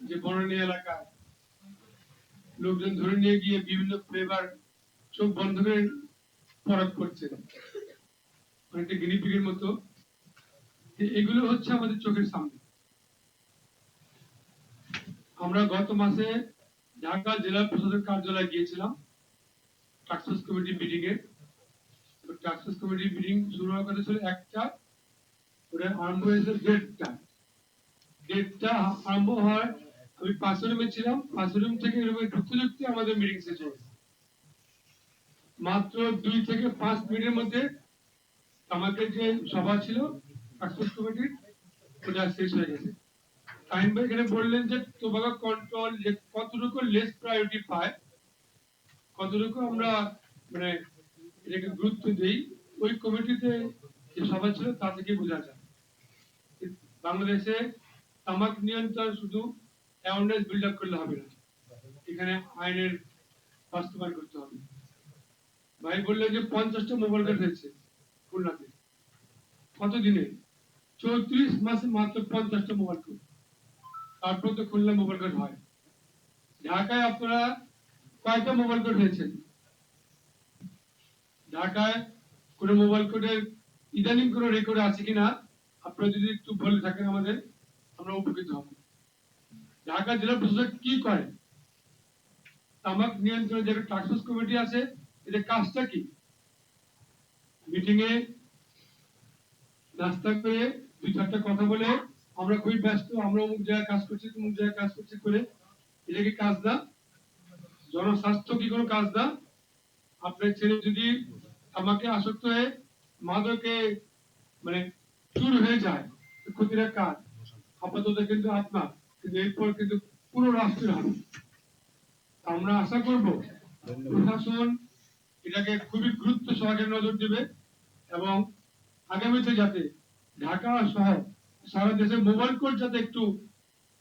যে বনানী এলাকায় লোকজন ধরে নিয়ে গিয়ে বিভিন্ন ফ্লেভার চোখ বন্ধ করে পরাগ করছে। অনেকটা গিনিপিগের মতো। এগুলো হচ্ছে আমাদের চোখের সামনে। আমরা গত মাসে ঢাকা জেলা প্রশাসক কার্যালয়ে গিয়েছিলাম টাক্সস কমিটি মিটিং এ টাক্সস কমিটি মিটিং শুরু হওয়ার কথা ছিল একটা। ওটা আরম্ভ হয়েছে দেড়টা। দেড়টা আরম্ভ হয় আমি পাঁচশো রুমে ছিলাম পাঁচশো রুম থেকে এরকম ঢুকতে ঢুকতে আমাদের মিটিং শেষ হয়েছে মাত্র দুই থেকে পাঁচ মিনিটের মধ্যে আমাদের যে সভা ছিল কমিটির ওটা শেষ হয়ে গেছে। টাইম ভাই এখানে বললেন যে কন্ট্রোল কতটুকু লেস প্রায়োরিটি পায়, কতটুকু আমরা মানে এটাকে গুরুত্ব দেই, ওই কমিটিতে যে সভা ছিল তা থেকে বোঝা যায়। বাংলাদেশে তামাক নিয়ন্ত্রণ শুধু অ্যাওয়ারনেস বিল্ড আপ করলে হবে না। এখানে আইনের বাস্তবায়ন করতে হবে। ভাই বললেন যে পঞ্চাশটা মোবাইল হয়েছে খুলনাতে। চৌত্রিশ মাসে মাত্র পঞ্চাশটা মোবাইল তারপর তো খুলনা মোবাইল হয়। ঢাকায় আপনারা কয়টা মোবাইল কোড হয়েছে ঢাকায় কোন মোবাইল কোডের ইদানিং কোন রেকর্ড আছে কিনা? আপনারা যদি একটু বলে থাকেন আমাদের, আমরা উপকৃত হব। ঢাকা জেলা প্রশাসক কি করে তামাক নিয়ন্ত্রণ যে টাক্সস কমিটি আছে, এদের কাজটা কি? মিটিং এ নাস্তা করে দুই চারটা কথা বলে, আমরা খুবই ব্যস্ত, আমরা অমুক জায়গায় কাজ করছি অমুক জায়গায় কাজ করছি করে এটা কি কাজ না? জনস্বাস্থ্য কি কোনো কাজ না? আপনার ছেলে যদি আমাকে আসক্ত হয়ে মাদকে মানে চুর হয়ে যায় ক্ষতিটা কাজ। আপাতত কিন্তু আপনার। কিন্তু এরপর কিন্তু পুরো রাষ্ট্রের হবে আমরা আশা করব প্রশাসন এটাকে খুবই গুরুত্ব সহকারে নজর দেবে এবং আগামীতে যাতে ঢাকা সহ সারা দেশে মোবাইল কোড যাতে একটু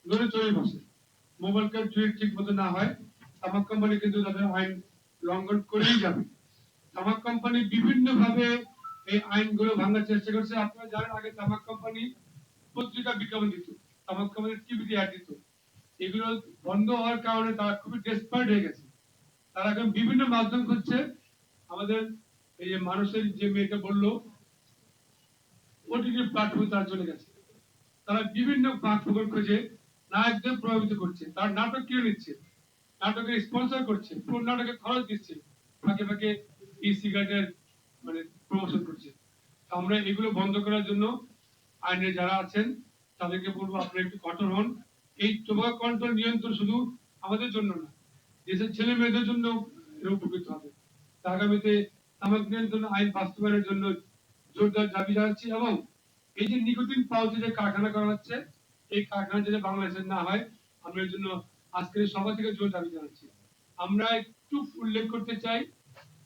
নড়ে চড়ে বসে। মোবাইল কোড যদি ঠিক মতো না হয় তামাক কোম্পানি কিন্তু তাদের আইন লঙ্ঘন করেই যাবে। তামাক কোম্পানি বিভিন্ন ভাবে এই আইনগুলো ভাঙার চেষ্টা করছে। আপনারা জানেন আগে তামাক কোম্পানি পত্রিকা বিজ্ঞাপন দিত তামাক কোম্পানি টিভিতে অ্যাড দিত এগুলো বন্ধ হওয়ার কারণে তারা খুবই ডেসপার্ট হয়ে গেছে। তারা এখন বিভিন্ন মাধ্যম খুঁজছে। আমাদের এই যে মানুষের যে মেয়েটা বলল ওটিটি প্ল্যাটফর্মে তারা চলে গেছে। তারা বিভিন্ন প্ল্যাটফর্ম খুঁজে নায়কদের প্রভাবিত করছে। তার নাটক কিনে নিচ্ছে। নাটকের স্পন্সর করছে। পুরো নাটকে খরচ দিচ্ছে। ফাঁকে ফাঁকে ই সিগারেটের মানে প্রমোশন করছে। আমরা এগুলো বন্ধ করার জন্য আইনে যারা আছেন, তাদেরকে বলব আপনারা একটু কঠোর হন। এই টোবাক কন্ট্রোল নিয়ন্ত্রণ শুধু আমাদের জন্য না, দেশের ছেলে মেয়েদের জন্য উপকৃত হবে। আগামীতে তামাক নিয়ন্ত্রণ আইন বাস্তবায়নের জন্য জোরদার দাবি জানাচ্ছি এবং এই যে নিকোটিন পাউচে যে কারখানা করা হচ্ছে, এই কারখানা যদি বাংলাদেশে না হয়, আমরা এর জন্য আজকের সভা থেকে জোর দাবি জানাচ্ছি। আমরা একটু উল্লেখ করতে চাই,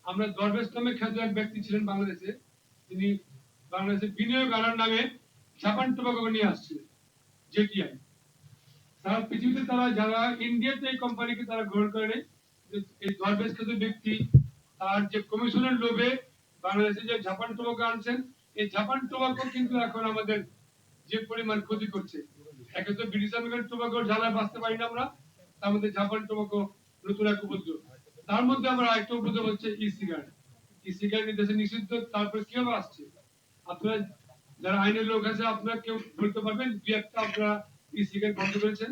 আমরা দরবেশ নামে খ্যাত এক ব্যক্তি ছিলেন বাংলাদেশে, তিনি বাংলাদেশে বিনিয়োগ আনার নামে জাপান টোবাকো নিয়ে আসছিলেন, জেটিআই। সারা পৃথিবীতে তারা যারা ইন্ডিয়াতে এই কোম্পানিকে তারা গ্রহণ করে এই খ্যাত ব্যক্তি, তার যে কমিশনের লোভে বাংলাদেশে যে জাপান টোবাকো আনছেন, এই জাপান টোবাকো কিন্তু এখন আমাদের যে পরিমাণ ক্ষতি করছে। একে তো ব্রিটিশ আমেরিকান টোবাকোর জ্বালায় বাঁচতে পারি না আমরা, তার মধ্যে জাপান টোবাকো নতুন এক উপদ্রব। তার মধ্যে আমরা একটা উপদ্রব হচ্ছে ই সিগারেট ই সিগারেট দেশে নিষিদ্ধ, তারপরে কীভাবে আসছে? আপনারা, যারা আইনের লোক আছে, আপনারা কেউ বলতে পারবেন? দুই একটা আপনারা ই সিগারেট বন্ধ করেছেন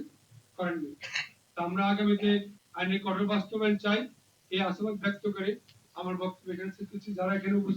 আমরা আগামীতে আইনের কঠোর বাস্তবায়ন চাই। এই আশাবাদ ব্যক্ত করে আমার বক্তব্য এখানে শেষ করছি। যারা এখানে